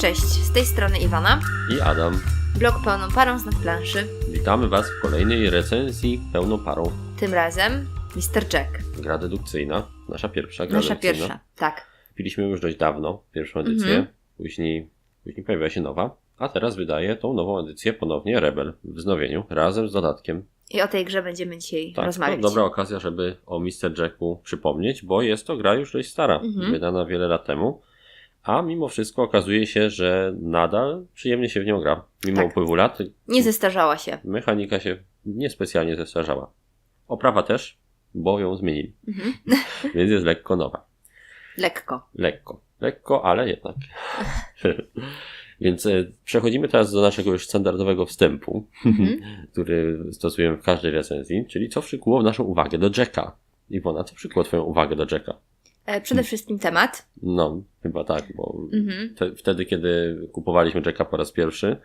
Cześć, z tej strony Iwana, i Adam. blog pełną parą z nadplanszy. Witamy Was w kolejnej recenzji pełną parą. Tym razem Mr. Jack, Gra dedukcyjna, nasza pierwsza gra nasza dedukcyjna. pierwsza. Tak. Kupiliśmy już dość dawno pierwszą edycję, Mhm. później, później pojawiła się nowa, a teraz wydaje tą nową edycję ponownie Rebel w wznowieniu, razem z dodatkiem. I o tej grze będziemy dzisiaj Tak, rozmawiać. to dobra okazja, żeby o Mr. Jacku przypomnieć, bo jest to gra już dość stara, Mhm. wydana wiele lat temu. A mimo wszystko okazuje się, że nadal przyjemnie się w nią gra. Mimo Tak. upływu lat, Nie zestarzała się. mechanika się niespecjalnie zestarzała. Oprawa też, bo ją zmienili. Mhm. Więc jest lekko nowa. Lekko. Lekko. Lekko, ale jednak. Więc e, przechodzimy teraz do naszego już standardowego wstępu, Mhm. który stosujemy w każdej recenzji, czyli co przykuło naszą uwagę do Jacka. Iwona, co przykuło Twoją uwagę do Jacka? E, przede wszystkim temat. No, chyba tak, bo Mhm. te, wtedy, kiedy kupowaliśmy Jacka po raz pierwszy,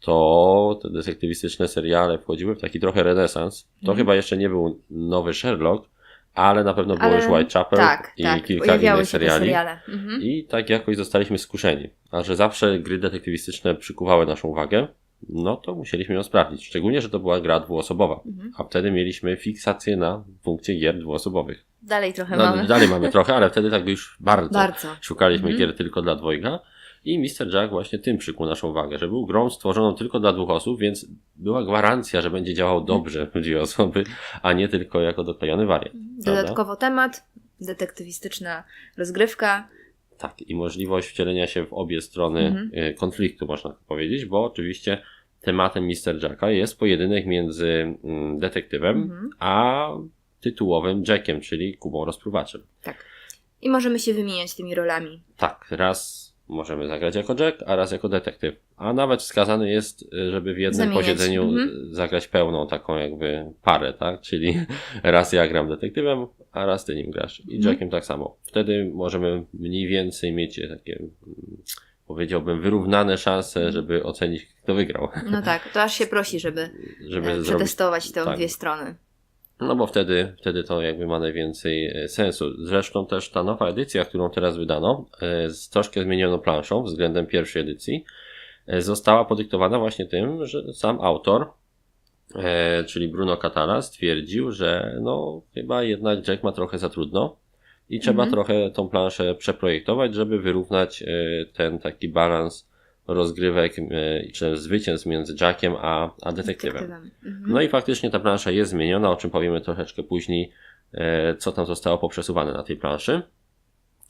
to te detektywistyczne seriale wchodziły w taki trochę renesans. To Mhm. chyba jeszcze nie był nowy Sherlock, ale na pewno było Ale- już Whitechapel Tak, i tak. kilka innych seriali. seriale. Mhm. I tak jakoś zostaliśmy skuszeni. A że zawsze gry detektywistyczne przykuwały naszą uwagę, no to musieliśmy ją sprawdzić. Szczególnie, że to była gra dwuosobowa. Mhm. A wtedy mieliśmy fiksację na punkcie gier dwuosobowych. Dalej trochę No, mamy. dalej mamy trochę, ale wtedy tak już bardzo, Bardzo. szukaliśmy Mhm. gier tylko dla dwojga. I Mr. Jack właśnie tym przykuł naszą uwagę, że był grą stworzoną tylko dla dwóch osób, więc była gwarancja, że będzie działał dobrze w dwie osoby, a nie tylko jako doklejony wariant. Dodatkowo temat, detektywistyczna rozgrywka. Tak, i możliwość wcielenia się w obie strony Mhm. y, konfliktu, można tak powiedzieć, bo oczywiście tematem Mr. Jacka jest pojedynek między mm, detektywem Mhm. a tytułowym Jackiem, czyli Kubą Rozpruwaczem. I możemy się wymieniać tymi rolami. Tak, raz możemy zagrać jako Jack, a raz jako detektyw. A nawet wskazane jest, y, żeby w jednym Zamieniać, posiedzeniu mhm. y, zagrać pełną taką jakby parę, tak? Czyli raz ja gram detektywem, a raz ty nim grasz. I Mhm. Jackiem tak samo. Wtedy możemy mniej więcej mieć takie, mm, powiedziałbym, wyrównane szanse, żeby ocenić, kto wygrał. No tak, to aż się prosi, żeby, Żeby e, zrobić przetestować te tak. dwie strony. No bo wtedy, wtedy to jakby ma najwięcej e, sensu. Zresztą też ta nowa edycja, którą teraz wydano, e, z troszkę zmienioną planszą względem pierwszej edycji, e, została podyktowana właśnie tym, że sam autor, czyli Bruno Catala, stwierdził, że no chyba jednak Jack ma trochę za trudno i trzeba Mhm. trochę tą planszę przeprojektować, żeby wyrównać ten taki balans rozgrywek e, czy zwycięstw między Jackiem a, a detektywem. Mhm. No i faktycznie ta plansza jest zmieniona, o czym powiemy troszeczkę później, e, co tam zostało poprzesuwane na tej planszy.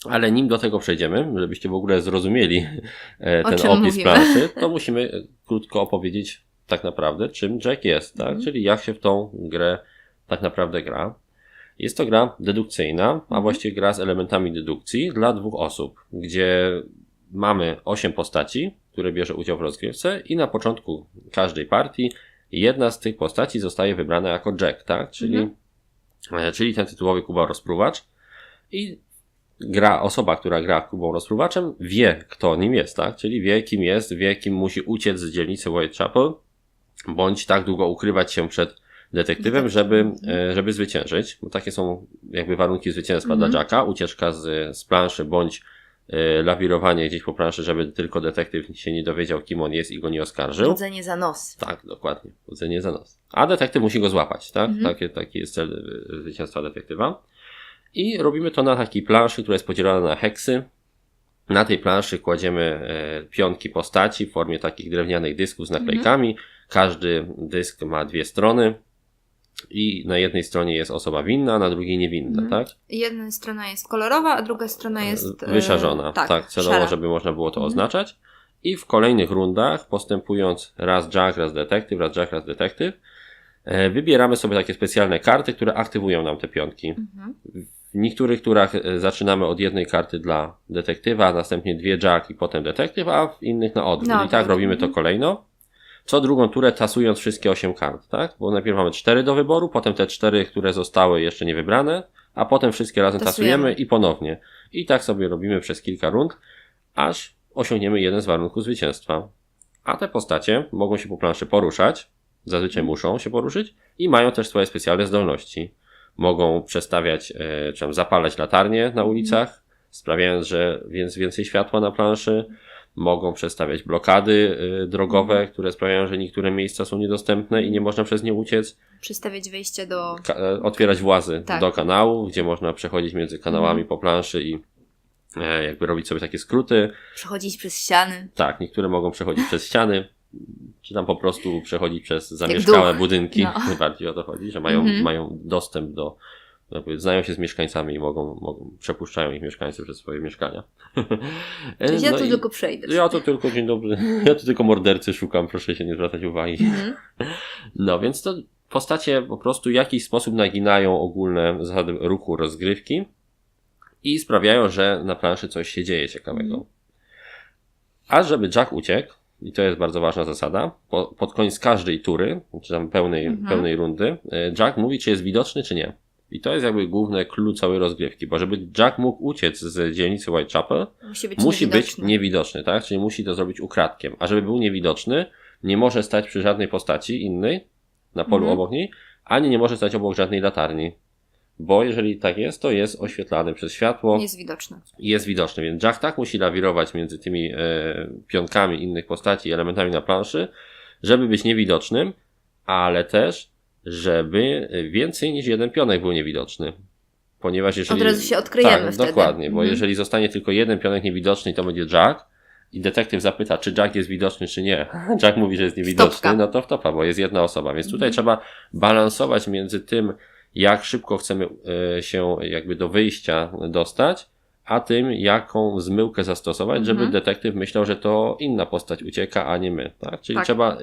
Ale nim do tego przejdziemy, żebyście w ogóle zrozumieli e, ten opis mówimy. planszy, to musimy krótko opowiedzieć tak naprawdę, czym Jack jest, tak? Mhm. Czyli jak się w tą grę tak naprawdę gra. Jest to gra dedukcyjna, Mhm. a właściwie gra z elementami dedukcji dla dwóch osób, gdzie mamy osiem postaci, które bierze udział w rozgrywce i na początku każdej partii jedna z tych postaci zostaje wybrana jako Jack, tak? Czyli, Mhm. e, czyli ten tytułowy Kuba Rozpruwacz i gra, osoba, która gra Kubą Rozpruwaczem wie, kto nim jest, tak? Czyli wie, kim jest, wie, kim musi uciec z dzielnicy Whitechapel, bądź tak długo ukrywać się przed detektywem, żeby, e, żeby zwyciężyć. Bo takie są jakby warunki zwycięstwa Mhm. dla Jacka. Ucieczka z, z planszy, bądź lawirowanie gdzieś po planszy, żeby tylko detektyw się nie dowiedział, kim on jest i go nie oskarżył. Chodzenie za nos. Tak, dokładnie. Chodzenie za nos. A detektyw musi go złapać, tak? Mhm. Taki, taki jest cel y, zwycięstwa detektywa. I robimy to na takiej planszy, która jest podzielona na heksy. Na tej planszy kładziemy e, pionki postaci w formie takich drewnianych dysków z naklejkami. Każdy dysk ma dwie strony. I na jednej stronie jest osoba winna, a na drugiej niewinna, Mhm. tak? Jedna strona jest kolorowa, a druga strona jest. e, Wyszarzona, tak, celowo, szara. żeby można było to Mhm. oznaczać. I w kolejnych rundach, postępując raz Jack, raz detektyw, raz Jack, raz detektyw, e, wybieramy sobie takie specjalne karty, które aktywują nam te pionki. Mhm. W niektórych turach e, zaczynamy od jednej karty dla detektywa, następnie dwie Jack i potem detektyw, a w innych na odwrót. Na I tak robimy to mhm. kolejno. Co drugą turę tasując wszystkie osiem kart, tak? Bo najpierw mamy cztery do wyboru, potem te cztery, które zostały jeszcze nie wybrane, a potem wszystkie razem Tasujemy. tasujemy i ponownie. I tak sobie robimy przez kilka rund, aż osiągniemy jeden z warunków zwycięstwa. A te postacie mogą się po planszy poruszać, zazwyczaj muszą się poruszyć i mają też swoje specjalne zdolności. Mogą przestawiać, e, czy tam zapalać latarnie na ulicach, sprawiając, że więc więcej światła na planszy. Mogą przedstawiać blokady y, drogowe, Mhm. które sprawiają, że niektóre miejsca są niedostępne i nie można przez nie uciec. Przystawiać wejście do... Ka- e, otwierać włazy Tak. do kanału, gdzie można przechodzić między kanałami Mhm. po planszy i e, jakby robić sobie takie skróty. Przechodzić przez ściany. Tak, niektóre mogą przechodzić przez ściany, czy tam po prostu przechodzić przez zamieszkałe duch. budynki. No. Bardziej o to chodzi, że mają, Mhm. mają dostęp do, znają się z mieszkańcami i mogą, mogą przepuszczają ich mieszkańcy przez swoje mieszkania. Czyli ja No tu tylko przejdę. Ja to tylko, dzień dobry, ja tu tylko mordercy szukam, proszę się nie zwracać uwagi. Mhm. No więc to postacie po prostu w jakiś sposób naginają ogólne zasady ruchu rozgrywki i sprawiają, że na planszy coś się dzieje ciekawego. Mhm. A żeby Jack uciekł, i to jest bardzo ważna zasada, po, pod koniec każdej tury, czy tam pełnej, Mhm. pełnej rundy, e, Jack mówi, czy jest widoczny, czy nie. I to jest jakby główne clue całej rozgrywki, bo żeby Jack mógł uciec z dzielnicy Whitechapel, Musi być musi być niewidoczny. niewidoczny, tak? Czyli musi to zrobić ukradkiem. A żeby był niewidoczny, nie może stać przy żadnej postaci innej na polu Mhm. obok niej, ani nie może stać obok żadnej latarni. Bo jeżeli tak jest, to jest oświetlany przez światło Jest widoczny. jest widoczny. Więc Jack tak musi lawirować między tymi e, pionkami innych postaci i elementami na planszy, żeby być niewidocznym, ale też, żeby więcej niż jeden pionek był niewidoczny. Ponieważ jeżeli... Od razu się odkryjemy tak, wtedy. dokładnie, bo Mhm. jeżeli zostanie tylko jeden pionek niewidoczny, to będzie Jack i detektyw zapyta, czy Jack jest widoczny, czy nie. Jack mówi, że jest niewidoczny, Wtopka. no to wtopa, bo jest jedna osoba. Więc tutaj Mhm. trzeba balansować między tym, jak szybko chcemy e, się jakby do wyjścia dostać, a tym, jaką zmyłkę zastosować, żeby Mhm. detektyw myślał, że to inna postać ucieka, a nie my. Tak? Czyli Tak. trzeba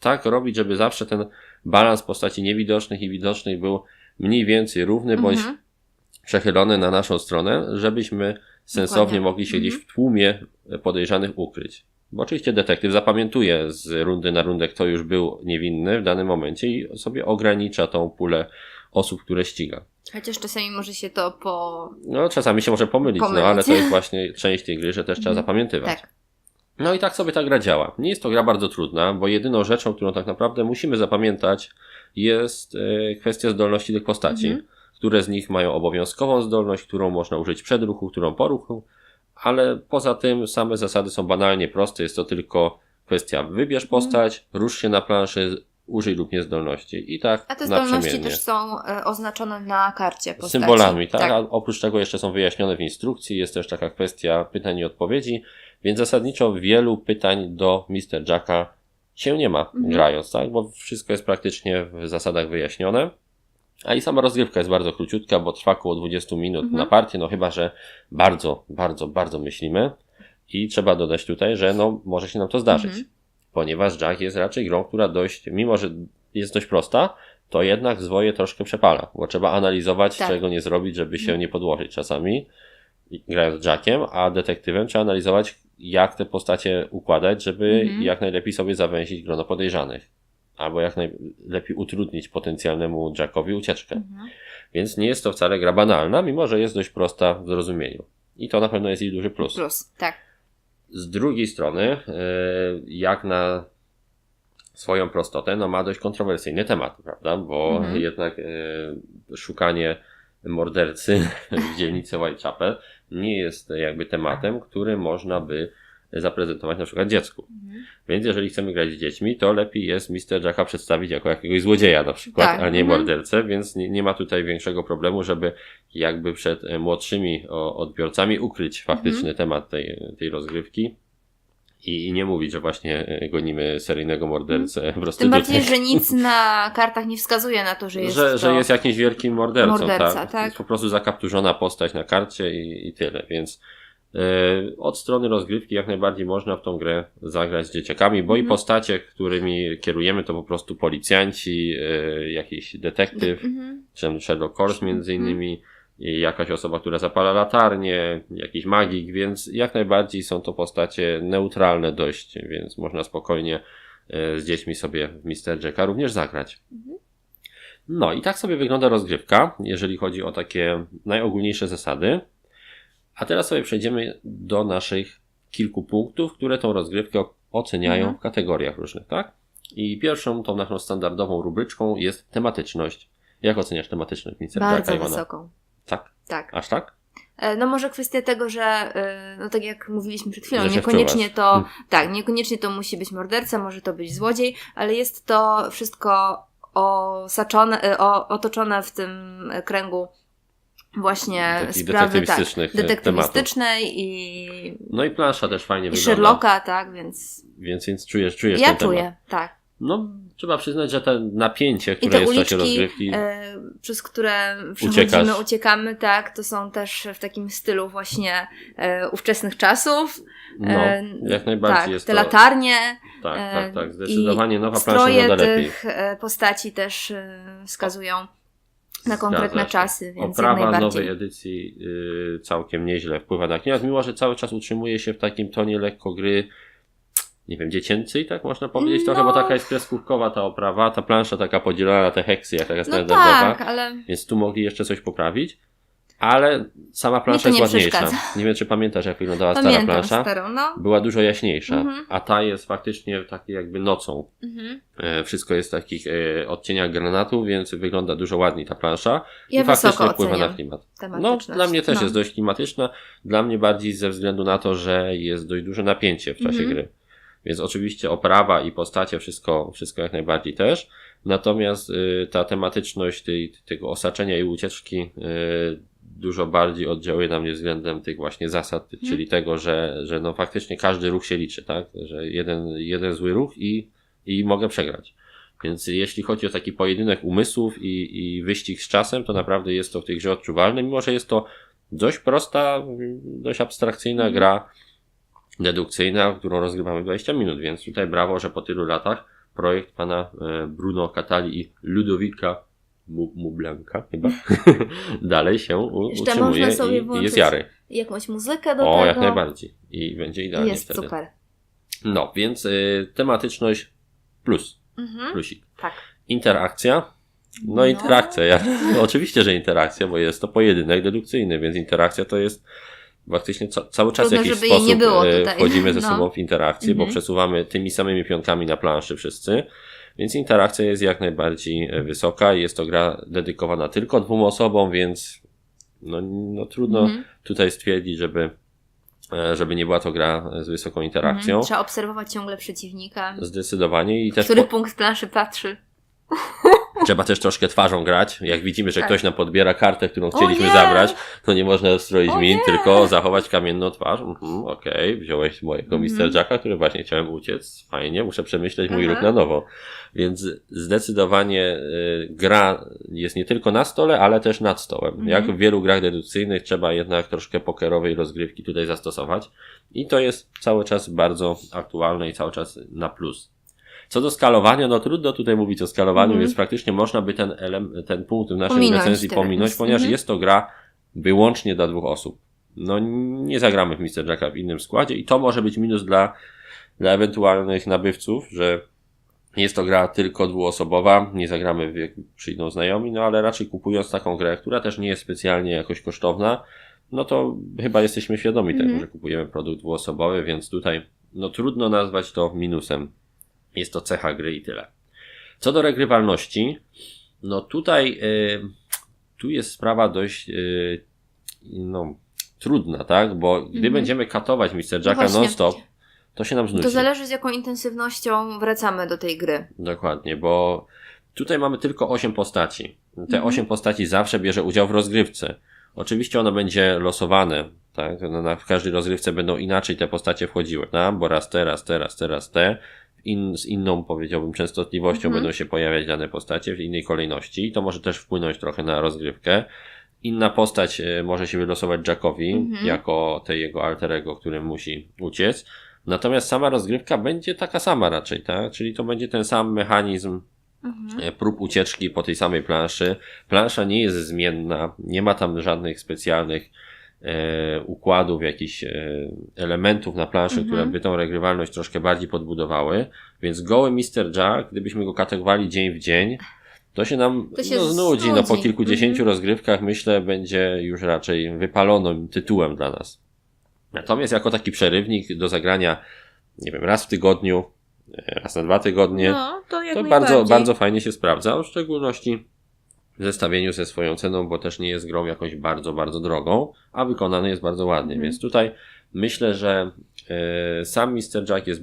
tak robić, żeby zawsze ten balans postaci niewidocznych i widocznych był mniej więcej równy, bądź Mhm. przechylone na naszą stronę, żebyśmy sensownie Dokładnie. mogli się gdzieś Mhm. w tłumie podejrzanych ukryć. Bo oczywiście detektyw zapamiętuje z rundy na rundę, kto już był niewinny w danym momencie i sobie ogranicza tą pulę osób, które ściga. Chociaż czasami może się to po... No, czasami się może pomylić, Pomylić. no ale to jest właśnie część tej gry, że też trzeba Mhm. zapamiętywać. Tak. No i tak sobie ta gra działa. Nie jest to gra bardzo trudna, bo jedyną rzeczą, którą tak naprawdę musimy zapamiętać, jest e, kwestia zdolności tych postaci. Mhm. Które z nich mają obowiązkową zdolność, którą można użyć przed ruchu, którą po ruchu, ale poza tym same zasady są banalnie proste. Jest to tylko kwestia wybierz Mhm. postać, rusz się na planszy, użyj lub nie zdolności. I tak A te zdolności też są e, oznaczone na karcie postaci. Symbolami, tak? A oprócz tego jeszcze są wyjaśnione w instrukcji, jest też taka kwestia pytań i odpowiedzi, więc zasadniczo wielu pytań do Mr. Jacka się nie ma Mhm. grając, tak? Bo wszystko jest praktycznie w zasadach wyjaśnione. A i sama rozgrywka jest bardzo króciutka, bo trwa około 20 minut Mhm. na partię, no chyba, że bardzo, bardzo, bardzo myślimy. I trzeba dodać tutaj, że no może się nam to zdarzyć. Mhm. Ponieważ Jack jest raczej grą, która dość, mimo że jest dość prosta, to jednak zwoje troszkę przepala, bo trzeba analizować, Tak. czego nie zrobić, żeby się Mhm. nie podłożyć czasami, grając Jackiem, a detektywem trzeba analizować, jak te postacie układać, żeby Mhm. jak najlepiej sobie zawęzić grono podejrzanych. Albo jak najlepiej utrudnić potencjalnemu Jackowi ucieczkę. Mhm. Więc nie jest to wcale gra banalna, mimo że jest dość prosta w zrozumieniu. I to na pewno jest jej duży plus. Plus, tak. Z drugiej strony, e, jak na swoją prostotę, no ma dość kontrowersyjny temat, prawda? Bo Mhm. jednak e, szukanie mordercy w dzielnicy Whitechapel nie jest jakby tematem, który można by zaprezentować na przykład dziecku. Mhm. Więc jeżeli chcemy grać z dziećmi, to lepiej jest Mr. Jacka przedstawić jako jakiegoś złodzieja na przykład, Tak, a nie mhm. mordercę, więc nie, nie ma tutaj większego problemu, żeby jakby przed e, młodszymi odbiorcami ukryć faktyczny Mhm. temat tej, tej rozgrywki i, nie mówić, że właśnie e, gonimy seryjnego mordercę Mhm. Tym prostytutek. bardziej, że nic na kartach nie wskazuje na to, że jest że, to... że jest jakimś wielkim mordercą, Morderca, tak? tak. Jest po prostu zakapturzona postać na karcie i, i tyle, więc od strony rozgrywki jak najbardziej można w tą grę zagrać z dzieciakami, bo i Mhm. postacie, którymi kierujemy to po prostu policjanci, e, jakiś detektyw, Mhm. czy tam Sherlock Holmes między Mhm. innymi, i jakaś osoba, która zapala latarnię, jakiś magik, więc jak najbardziej są to postacie neutralne dość, więc można spokojnie e, z dziećmi sobie w Mr. Jacka również zagrać. Mhm. No i tak sobie wygląda rozgrywka, jeżeli chodzi o takie najogólniejsze zasady. A teraz sobie przejdziemy do naszych kilku punktów, które tą rozgrywkę oceniają Mhm. w kategoriach różnych, tak? I pierwszą, tą naszą standardową rubryczką jest tematyczność. Jak oceniasz tematyczność. Jacka, Bardzo wysoką. Tak? Tak. Aż tak? E, No może kwestia tego, że e, no tak jak mówiliśmy przed chwilą, niekoniecznie to, Hmm. tak, niekoniecznie to musi być morderca, może to być złodziej, ale jest to wszystko osaczone, e, otoczone w tym kręgu właśnie Takich sprawy tak, detektywistycznych e, tematów. detektywistycznej i, No i plansza też fajnie i wygląda. Sherlocka, tak, więc Więc, więc czujesz, czujesz ja czuję, temat. tak. No, trzeba przyznać, że te napięcie, które te jest w czasie uliczki, rozgrywki, e, przez które przechodzimy, uciekamy, tak, to są też w takim stylu właśnie e, ówczesnych czasów. no, E, jak najbardziej tak, jest te to... latarnie, Tak, e, tak, tak. i Zdecydowanie nowa plansza wygląda lepiej. tych e, postaci też e, wskazują na konkretne czasy, więc Oprawa nowej edycji y, całkiem nieźle wpływa na klimat, mimo że cały czas utrzymuje się w takim tonie lekko gry, nie wiem, dziecięcej, tak można powiedzieć trochę, bo No. taka jest kreskówkowa ta oprawa, ta plansza taka podzielona na te heksy, jak taka No standardowa, tak, ale więc tu mogli jeszcze coś poprawić, ale sama plansza jest nie ładniejsza. przeszkadza. Nie wiem, czy pamiętasz, jak wyglądała stara pamiętam plansza. starą, no. Była dużo jaśniejsza, Mhm. a ta jest faktycznie takiej jakby nocą. Mhm. E, Wszystko jest w takich e, odcieniach granatu, więc wygląda dużo ładniej ta plansza. Ja I faktycznie wpływa na klimat. No, dla mnie też no. jest dość klimatyczna. Dla mnie bardziej ze względu na to, że jest dość duże napięcie w czasie Mhm. gry. Więc oczywiście oprawa i postacie, wszystko, wszystko jak najbardziej też. Natomiast y, ta tematyczność tej, tego osaczenia i ucieczki y, dużo bardziej oddziałuje na mnie względem tych właśnie zasad, Mhm. czyli tego, że, że no faktycznie każdy ruch się liczy, tak? Że jeden, jeden zły ruch i, i mogę przegrać. Więc jeśli chodzi o taki pojedynek umysłów i, i wyścig z czasem, to naprawdę jest to w tej grze odczuwalne, mimo że jest to dość prosta, dość abstrakcyjna Mhm. gra dedukcyjna, którą rozgrywamy 20 minut, więc tutaj brawo, że po tylu latach projekt pana e, Bruno Catali i Ludowika Mublanka chyba dalej się u, Jeszcze utrzymuje można sobie i, i jest jary. Jakąś muzykę do O, tego. jak najbardziej. I będzie idealnie Jest wtedy. super. No, więc y, tematyczność plus, Mhm. plusik. Tak. Interakcja. No, No. interakcja. Ja, no, oczywiście, że interakcja, bo jest to pojedynek dedukcyjny, więc interakcja to jest faktycznie ca- cały czas w Trudno, jakiś żeby jej sposób nie było tutaj. wchodzimy ze No. sobą w interakcję, bo Mhm. przesuwamy tymi samymi pionkami na planszy wszyscy. Więc interakcja jest jak najbardziej e, wysoka. Jest to gra dedykowana tylko dwóm osobom, więc no, no trudno Mhm. tutaj stwierdzić, żeby, e, żeby nie była to gra z wysoką interakcją. Mhm. Trzeba obserwować ciągle przeciwnika, Zdecydowanie i też który po, punkt planszy patrzy. trzeba też troszkę twarzą grać. Jak widzimy, że Tak. ktoś nam podbiera kartę, którą chcieliśmy zabrać, to nie można stroić O min, nie! tylko zachować kamienną twarz. Mhm, Okej, wziąłeś mojego Mhm. Mr. Jacka, który właśnie chciałem uciec. Fajnie, muszę przemyśleć mój Aha. ruch na nowo. Więc zdecydowanie y, gra jest nie tylko na stole, ale też nad stołem. Mhm. Jak w wielu grach dedukcyjnych trzeba jednak troszkę pokerowej rozgrywki tutaj zastosować. I to jest cały czas bardzo aktualne i cały czas na plus. Co do skalowania, no trudno tutaj mówić o skalowaniu, Mhm. więc praktycznie można by ten, elem, ten punkt w naszej Pominąć recenzji teraz. pominąć, ponieważ Mhm. jest to gra wyłącznie dla dwóch osób. No nie zagramy w Mr. Jacka w innym składzie i to może być minus dla, dla ewentualnych nabywców, że jest to gra tylko dwuosobowa, nie zagramy, jak przyjdą znajomi, no ale raczej kupując taką grę, która też nie jest specjalnie jakoś kosztowna, no to chyba jesteśmy świadomi Mhm. tego, że kupujemy produkt dwuosobowy, więc tutaj no trudno nazwać to minusem. Jest to cecha gry i tyle. Co do regrywalności, no tutaj y, tu jest sprawa dość y, no, trudna, tak? Bo gdy Mhm. będziemy katować Mr. Jacka właśnie. non-stop, to się nam znudzi. To zależy z jaką intensywnością wracamy do tej gry. Dokładnie, bo tutaj mamy tylko 8 postaci. Te Mhm. 8 postaci zawsze bierze udział w rozgrywce. Oczywiście ono będzie losowane, tak? No, w każdej rozgrywce będą inaczej te postacie wchodziły, tak? bo raz te, raz te, raz te, raz te. In, z inną, powiedziałbym, częstotliwością Mhm. będą się pojawiać dane postacie w innej kolejności i to może też wpłynąć trochę na rozgrywkę. Inna postać e, może się wylosować Jackowi Mhm. jako tej jego alterego, którym musi uciec. Natomiast sama rozgrywka będzie taka sama raczej, tak? Czyli to będzie ten sam mechanizm Mhm. e, prób ucieczki po tej samej planszy. Plansza nie jest zmienna, nie ma tam żadnych specjalnych e, układów, jakichś e, elementów na planszy, Mhm. które by tą regrywalność troszkę bardziej podbudowały. Więc goły Mr. Jack, gdybyśmy go kategowali dzień w dzień, to się nam To się no, znudzi. No, po znudzi. kilkudziesięciu Mhm. rozgrywkach myślę będzie już raczej wypalonym tytułem dla nas. Natomiast jako taki przerywnik do zagrania, nie wiem, raz w tygodniu, e, raz na dwa tygodnie, No, to to bardzo, bardzo fajnie się sprawdza, w szczególności w zestawieniu ze swoją ceną, bo też nie jest grą jakąś bardzo, bardzo drogą, a wykonany jest bardzo ładnie. Mhm. Więc tutaj myślę, że e, sam Mr. Jack jest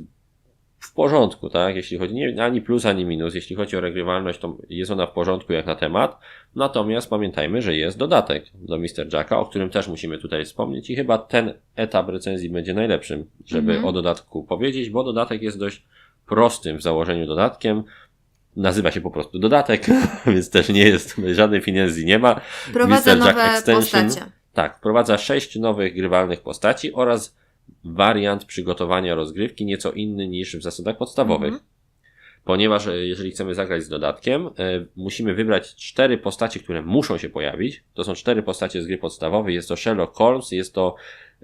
w porządku, tak? Jeśli chodzi nie, ani plus, ani minus. Jeśli chodzi o regrywalność, to jest ona w porządku jak na temat. Natomiast pamiętajmy, że jest dodatek do Mr. Jacka, o którym też musimy tutaj wspomnieć i chyba ten etap recenzji będzie najlepszym, żeby Mhm. o dodatku powiedzieć, bo dodatek jest dość prostym w założeniu dodatkiem. Nazywa się po prostu dodatek, więc też nie jest, żadnej finezji nie ma. Prowadza Mr. Jack nowe Extension. postacie. Tak, wprowadza sześć nowych grywalnych postaci oraz wariant przygotowania rozgrywki nieco inny niż w zasadach podstawowych. Mhm. Ponieważ e, jeżeli chcemy zagrać z dodatkiem, e, musimy wybrać cztery postaci, które muszą się pojawić. To są cztery postacie z gry podstawowej. Jest to Sherlock Holmes, jest to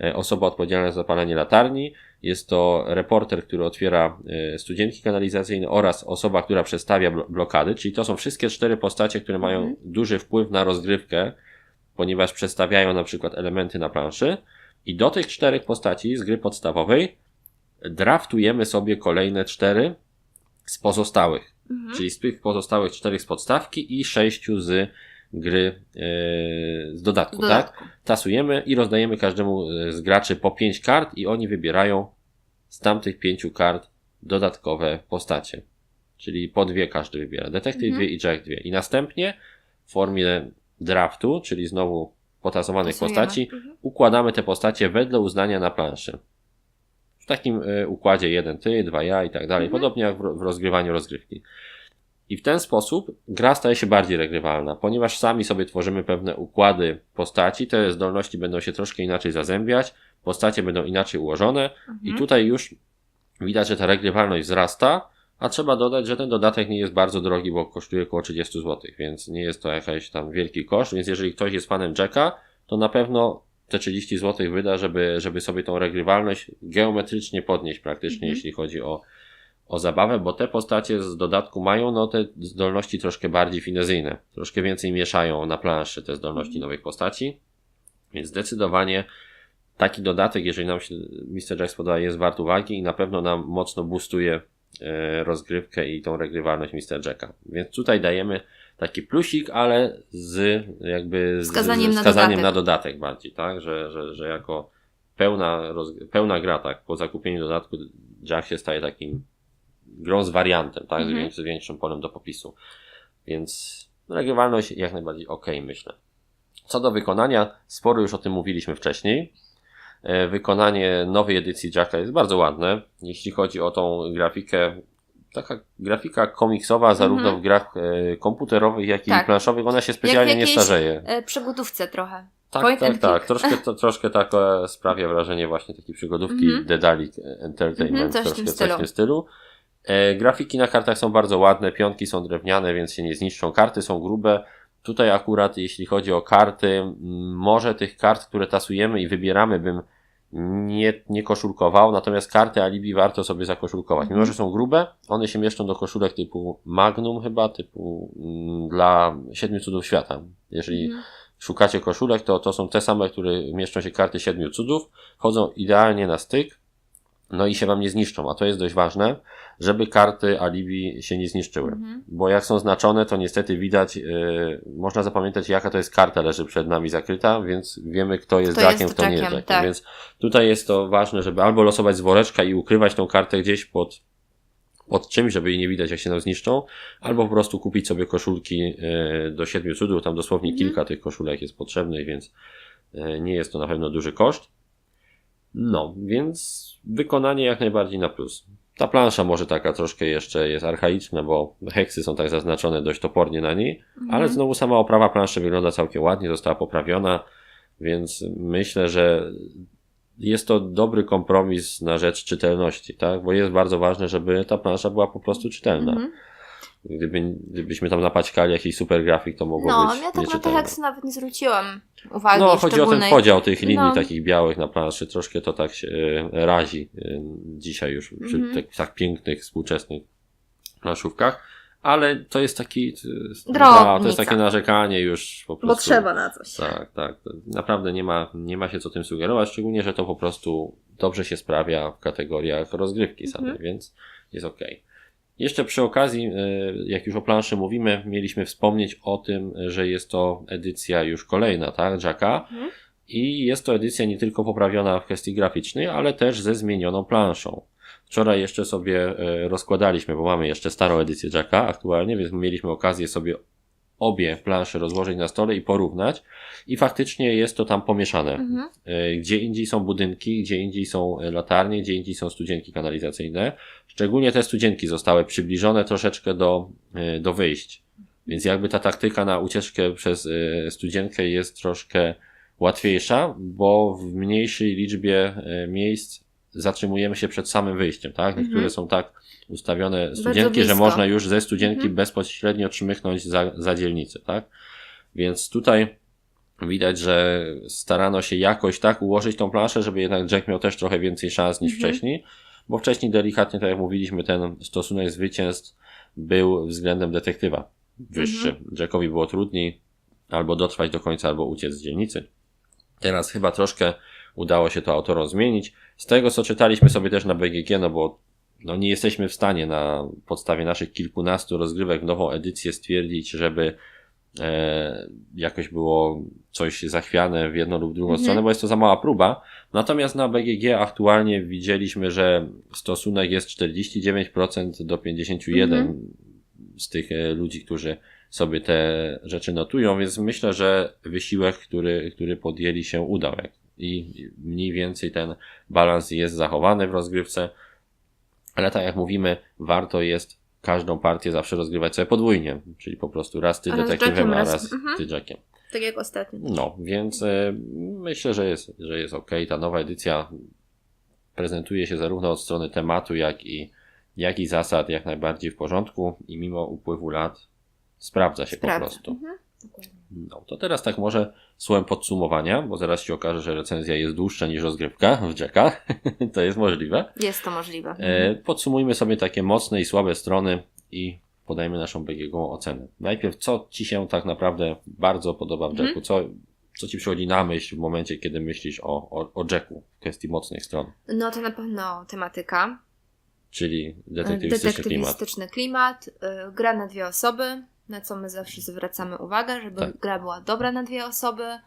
e, osoba odpowiedzialna za zapalanie latarni, jest to reporter, który otwiera studzienki kanalizacyjne oraz osoba, która przestawia blo- blokady. Czyli to są wszystkie cztery postacie, które mają Mhm. duży wpływ na rozgrywkę, ponieważ przestawiają na przykład elementy na planszy. I do tych czterech postaci z gry podstawowej draftujemy sobie kolejne cztery z pozostałych. Mhm. Czyli z tych pozostałych czterech z podstawki i sześciu z gry e, z dodatku, tak? dodatku. Tasujemy i rozdajemy każdemu e, z graczy po pięć kart i oni wybierają z tamtych pięciu kart dodatkowe postacie. Czyli po dwie każdy wybiera. Detektyw Mhm. dwie i Jack dwie. I następnie w formie draftu, czyli znowu potasowanych Tasujemy. postaci, Mhm. układamy te postacie wedle uznania na planszy. W takim y, układzie jeden ty, dwa ja i tak dalej. Mhm. Podobnie jak w, w rozgrywaniu rozgrywki. I w ten sposób gra staje się bardziej regrywalna, ponieważ sami sobie tworzymy pewne układy postaci, te zdolności będą się troszkę inaczej zazębiać, postacie będą inaczej ułożone i Mhm. tutaj już widać, że ta regrywalność wzrasta, a trzeba dodać, że ten dodatek nie jest bardzo drogi, bo kosztuje około 30 zł, więc nie jest to jakiś tam wielki koszt, więc jeżeli ktoś jest fanem Jacka, to na pewno te 30 zł wyda, żeby, żeby sobie tą regrywalność geometrycznie podnieść praktycznie, Mhm. jeśli chodzi o, o zabawę, bo te postacie z dodatku mają no te zdolności troszkę bardziej finezyjne, troszkę więcej mieszają na planszy te zdolności Mhm. nowych postaci, więc zdecydowanie taki dodatek, jeżeli nam się Mr. Jack spodoba, jest wart uwagi i na pewno nam mocno boostuje rozgrywkę i tą regrywalność Mr. Jacka. Więc tutaj dajemy taki plusik, ale z jakby z, Wskazaniem z na wskazaniem dodatek. na dodatek bardziej, tak? Że, że, że jako pełna, roz, pełna gra, tak? Po zakupieniu dodatku Jack się staje takim grą z wariantem, tak? Z, Mhm. większym, z większym polem do popisu. Więc regrywalność jak najbardziej ok, myślę. Co do wykonania, sporo już o tym mówiliśmy wcześniej. E, Wykonanie nowej edycji Jacka jest bardzo ładne. Jeśli chodzi o tą grafikę, taka grafika komiksowa, zarówno Mhm. w grach e, komputerowych, jak i Tak. planszowych, ona się specjalnie nie starzeje. E, Przygodówce trochę. Tak, point tak, tak. Troszkę, to, troszkę tak sprawia wrażenie właśnie takiej przygodówki Mhm. Dedalic Entertainment, Mhm, w troszkę tym coś w stylu. tym stylu. E, grafiki na kartach są bardzo ładne, pionki są drewniane, więc się nie zniszczą. Karty są grube. Tutaj akurat jeśli chodzi o karty, może tych kart, które tasujemy i wybieramy, bym nie, nie koszulkował, natomiast karty Alibi warto sobie zakoszulkować. Mimo, że są grube, one się mieszczą do koszulek typu Magnum chyba, typu mm, dla Siedmiu Cudów Świata. Jeżeli Mhm. szukacie koszulek, to, to są te same, które mieszczą się karty siedmiu cudów, wchodzą idealnie na styk, no i się wam nie zniszczą, a to jest dość ważne, żeby karty alibi się nie zniszczyły. Mhm. Bo jak są znaczone, to niestety widać, yy, można zapamiętać jaka to jest karta leży przed nami zakryta, więc wiemy kto jest Kto Jackiem, jest kto nie jest tak. Więc tutaj jest to ważne, żeby albo losować z woreczka i ukrywać tą kartę gdzieś pod, pod czymś, żeby jej nie widać jak się nam zniszczą, albo po prostu kupić sobie koszulki yy, do siedmiu cudów, tam dosłownie Mhm. kilka tych koszulek jest potrzebnych, więc yy, nie jest to na pewno duży koszt. No, więc wykonanie jak najbardziej na plus. Ta plansza może taka troszkę jeszcze jest archaiczna, bo heksy są tak zaznaczone dość topornie na niej, ale Mhm. znowu sama oprawa planszy wygląda całkiem ładnie, została poprawiona, więc myślę, że jest to dobry kompromis na rzecz czytelności, tak? Bo jest bardzo ważne, żeby ta plansza była po prostu czytelna. Mhm. Gdyby, gdybyśmy tam napaćkali jakiś super grafik, to mogło No, być ja tak na te heksy nawet nie zwróciłam uwagi No, chodzi o ten podział tych linii No. takich białych na planszy. Troszkę to tak się e, razi e, dzisiaj już przy Mhm. tak, tak pięknych, współczesnych planszówkach. Ale to jest taki. Drobnica. to jest takie narzekanie już po prostu. Bo trzeba na coś. Tak, tak. Naprawdę nie ma, nie ma się co tym sugerować, szczególnie, że to po prostu dobrze się sprawia w kategoriach rozgrywki samej, Mhm. więc jest ok. Jeszcze przy okazji, e, jak już o planszy mówimy, mieliśmy wspomnieć o tym, że jest to edycja już kolejna, tak, Jacka. Mhm. I jest to edycja nie tylko poprawiona w kwestii graficznej, ale też ze zmienioną planszą. Wczoraj jeszcze sobie e, rozkładaliśmy, bo mamy jeszcze starą edycję Jacka aktualnie, więc mieliśmy okazję sobie obie plansze rozłożyć na stole i porównać. I faktycznie jest to tam pomieszane. Mhm. E, Gdzie indziej są budynki, gdzie indziej są e, latarnie, gdzie indziej są studzienki kanalizacyjne. Szczególnie te studzienki zostały przybliżone troszeczkę do, e, do wyjść. Więc jakby ta taktyka na ucieczkę przez studzienkę jest troszkę łatwiejsza, bo w mniejszej liczbie miejsc zatrzymujemy się przed samym wyjściem, tak? Niektóre Mhm. są tak ustawione studzienki, że można już ze studzienki Mhm. bezpośrednio czmychnąć za, za dzielnicę, tak? Więc tutaj widać, że starano się jakoś tak ułożyć tą planszę, żeby jednak Jack miał też trochę więcej szans niż Mhm. wcześniej, bo wcześniej delikatnie, tak jak mówiliśmy, ten stosunek zwycięstw był względem detektywa wyższy. Mhm. Jackowi było trudniej albo dotrwać do końca, albo uciec z dzielnicy. Teraz chyba troszkę udało się to autorom zmienić. Z tego, co czytaliśmy sobie też na BGG, no bo no nie jesteśmy w stanie na podstawie naszych kilkunastu rozgrywek w nową edycję stwierdzić, żeby e, jakoś było coś zachwiane w jedną lub drugą Mhm. stronę, bo jest to za mała próba. Natomiast na BGG aktualnie widzieliśmy, że stosunek jest 49% do 51% Mhm. z tych e, ludzi, którzy sobie te rzeczy notują, więc myślę, że wysiłek, który, który podjęli się udał. Jak- I mniej więcej ten balans jest zachowany w rozgrywce. Ale tak jak mówimy, warto jest każdą partię zawsze rozgrywać sobie podwójnie, czyli po prostu raz ty A raz detektywem, Jackiem, a raz- raz mhm. ty Jackiem. Tak jak ostatnio. No, więc e, myślę, że jest, że jest ok. Ta nowa edycja prezentuje się zarówno od strony tematu, jak i, jak i zasad jak najbardziej w porządku i mimo upływu lat sprawdza się Sprawdza. po prostu. Mhm. Dokładnie. No, to teraz tak może słowem podsumowania, bo zaraz się okaże, że recenzja jest dłuższa niż rozgrywka w Jacka. to jest możliwe. Jest to możliwe. E, podsumujmy sobie takie mocne i słabe strony i podajmy naszą BGG ocenę. Najpierw, co Ci się tak naprawdę bardzo podoba w Mhm. Jacku? Co, co Ci przychodzi na myśl w momencie, kiedy myślisz o, o, o Jacku w kwestii mocnych stron? No to na pewno tematyka. Czyli detektywistyczny klimat. Detektywistyczny klimat. y, gra na dwie osoby, na co my zawsze zwracamy uwagę, żeby Tak. gra była dobra na dwie osoby.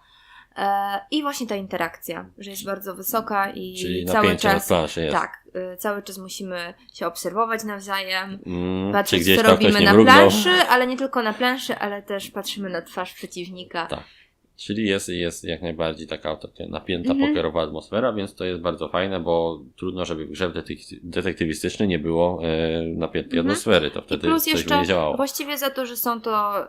E, I właśnie ta interakcja, że jest bardzo wysoka i Czyli cały na czas. planszy jest. Tak, y, cały czas musimy się obserwować nawzajem. Mm, Patrzeć, co robimy na mrugnął? planszy, ale nie tylko na planszy, ale też patrzymy na twarz przeciwnika. Tak. Czyli jest, jest jak najbardziej taka, taka napięta, Mhm. pokerowa atmosfera, więc to jest bardzo fajne, bo trudno, żeby w grze detek- detektywistycznej nie było e, napiętej Mhm. atmosfery. To I wtedy plus coś by jeszcze nie działało. właściwie za to, że są to y,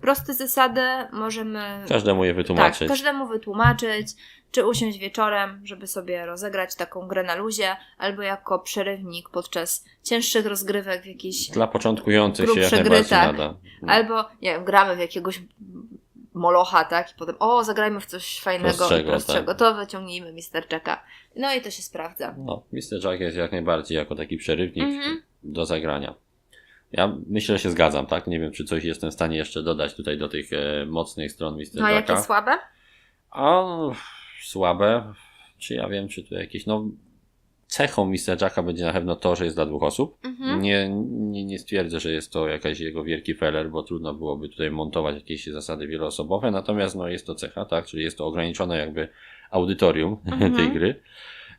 proste zasady, możemy Każdemu je wytłumaczyć. Tak, każdemu wytłumaczyć, czy usiąść wieczorem, żeby sobie rozegrać taką grę na luzie, albo jako przerywnik podczas cięższych rozgrywek w jakiś. Dla początkujących się jak najbardziej tak. nada. Albo, nie wiem, gramy w jakiegoś molocha, tak? I potem, o, zagrajmy w coś fajnego Prostszego, i prostszego. tak. To wyciągnijmy Mr. Jacka. No i to się sprawdza. No, Mr. Jack jest jak najbardziej jako taki przerywnik Mhm. do zagrania. Ja myślę, że się zgadzam, tak? Nie wiem, czy coś jestem w stanie jeszcze dodać tutaj do tych e, mocnych stron Mr. No a Jacka. jakie słabe? A słabe. Czy ja wiem, czy tu jakieś. No, cechą Mr. Jacka będzie na pewno to, że jest dla dwóch osób. Mhm. Nie, nie, nie stwierdzę, że jest to jakaś jego wielki feller, bo trudno byłoby tutaj montować jakieś zasady wieloosobowe. Natomiast no, jest to cecha, tak? Czyli jest to ograniczone jakby audytorium Mhm. tej gry.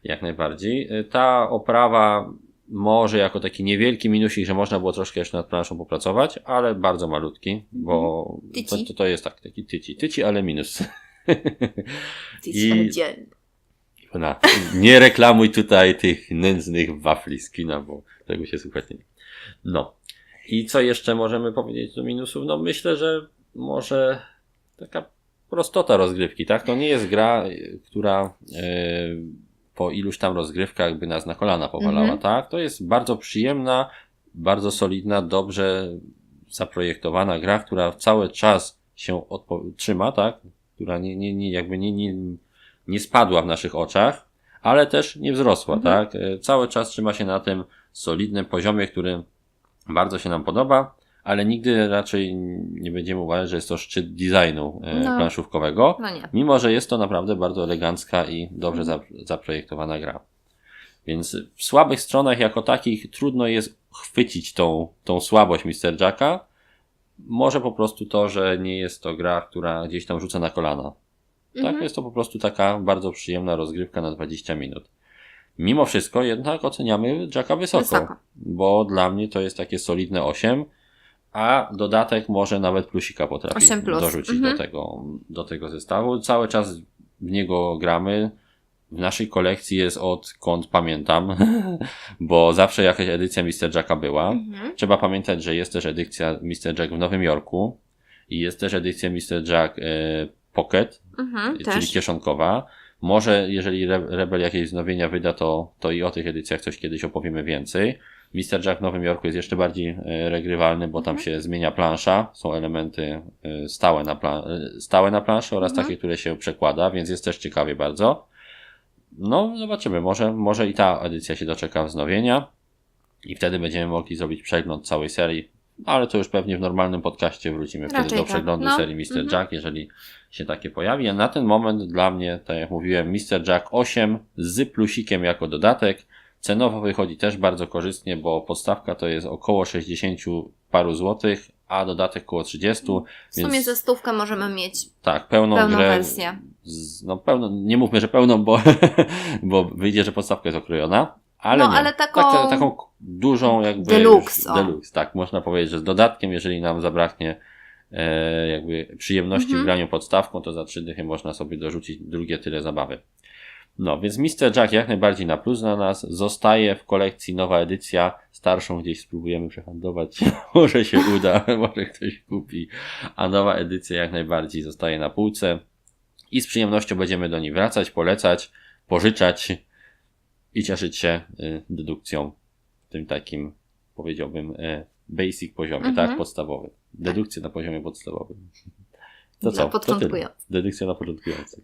Jak najbardziej. Ta oprawa może jako taki niewielki minusik, że można było troszkę jeszcze nad planszą popracować, ale bardzo malutki, bo to, Mhm. Tyci. to, to jest tak, taki tyci. Tyci, ale minus. I... Nie reklamuj tutaj tych nędznych wafli z kina, bo tego się słuchać nie. No. I co jeszcze możemy powiedzieć do minusów? No myślę, że może taka prostota rozgrywki, tak? To nie jest gra, która y, po iluś tam rozgrywkach by nas na kolana powalała, Mhm. tak? To jest bardzo przyjemna, bardzo solidna, dobrze zaprojektowana gra, która cały czas się trzyma, tak? Która nie, nie, nie, jakby nie, nie, nie spadła w naszych oczach, ale też nie wzrosła, Mhm. tak? E, Cały czas trzyma się na tym solidnym poziomie, który bardzo się nam podoba, ale nigdy raczej nie będziemy uważać, że jest to szczyt designu e, No. planszówkowego, No mimo że jest to naprawdę bardzo elegancka i dobrze Mhm. zap- zaprojektowana gra. Więc w słabych stronach jako takich trudno jest chwycić tą, tą słabość Mr. Jacka. Może po prostu to, że nie jest to gra, która gdzieś tam rzuca na kolana. Tak, Mhm. jest to po prostu taka bardzo przyjemna rozgrywka na 20 minut. Mimo wszystko jednak oceniamy Jacka wysoko, Wysoko. bo dla mnie to jest takie solidne 8, a dodatek może nawet plusika potrafi 8 plus. dorzucić Mhm. do, tego, do tego zestawu. Cały czas w niego gramy. W naszej kolekcji jest odkąd pamiętam, bo zawsze jakaś edycja Mr. Jacka była. Mhm. Trzeba pamiętać, że jest też edycja Mr. Jack w Nowym Jorku i jest też edycja Mr. Jack e, Pocket, Mhm. czyli Też. kieszonkowa. Może jeżeli Re- Rebel jakieś wznowienia wyda, to, to i o tych edycjach coś kiedyś opowiemy więcej. Mr. Jack w Nowym Jorku jest jeszcze bardziej e, regrywalny, bo tam się zmienia plansza, są elementy e, stałe na, e, stałe na planszy oraz Mhm. takie, które się przekłada, więc jest też ciekawie bardzo. No, zobaczymy, może, może i ta edycja się doczeka wznowienia i wtedy będziemy mogli zrobić przegląd całej serii, ale to już pewnie w normalnym podcaście wrócimy wtedy Raczej do tak, przeglądu no. serii Mr. Mhm. Jack, jeżeli się takie pojawi. A na ten moment dla mnie, tak jak mówiłem, Mr. Jack 8 z plusikiem jako dodatek. Cenowo wychodzi też bardzo korzystnie, bo podstawka to jest około 60 paru złotych, a dodatek około 30. W sumie więc- ze stówkę możemy mieć Tak, pełną, pełną grę. wersję. Z, no pełną, nie mówmy, że pełną, bo, bo wyjdzie, że podstawka jest okrojona. Ale No, nie. ale taką- Tak, taką dużą jakby. Deluxe, o. Deluxe, tak. Można powiedzieć, że z dodatkiem, jeżeli nam zabraknie e, jakby przyjemności Mhm. w graniu podstawką, to za trzy dychy można sobie dorzucić drugie tyle zabawy. No, więc Mr. Jack jak najbardziej na plus dla nas. Zostaje w kolekcji nowa edycja. Starszą gdzieś spróbujemy przehandlować. może się uda, może ktoś kupi. A nowa edycja jak najbardziej zostaje na półce. I z przyjemnością będziemy do niej wracać, polecać, pożyczać i cieszyć się y, dedukcją w tym takim, powiedziałbym, y, basic poziomie, Mhm. tak? Podstawowy. Dedukcję na poziomie podstawowym. To Dla co? Początkujących. Dedukcja na początkujących.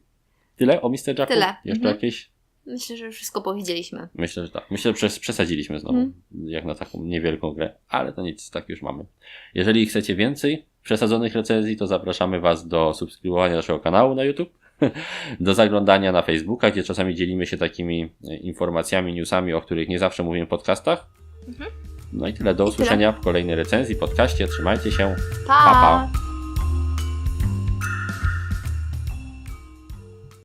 Tyle o Mr. Jacku? Tyle. Jeszcze Mhm. jakieś? Myślę, że wszystko powiedzieliśmy. Myślę, że tak. Myślę, że przes- przesadziliśmy znowu, Mhm. jak na taką niewielką grę, ale to nic, tak już mamy. Jeżeli chcecie więcej przesadzonych recenzji, to zapraszamy Was do subskrybowania naszego kanału na YouTube, do zaglądania na Facebooka, gdzie czasami dzielimy się takimi e, informacjami, newsami, o których nie zawsze mówimy w podcastach. Mhm. No i tyle, do I tyle. usłyszenia w kolejnej recenzji, podcaście, trzymajcie się. Pa! Pa, pa.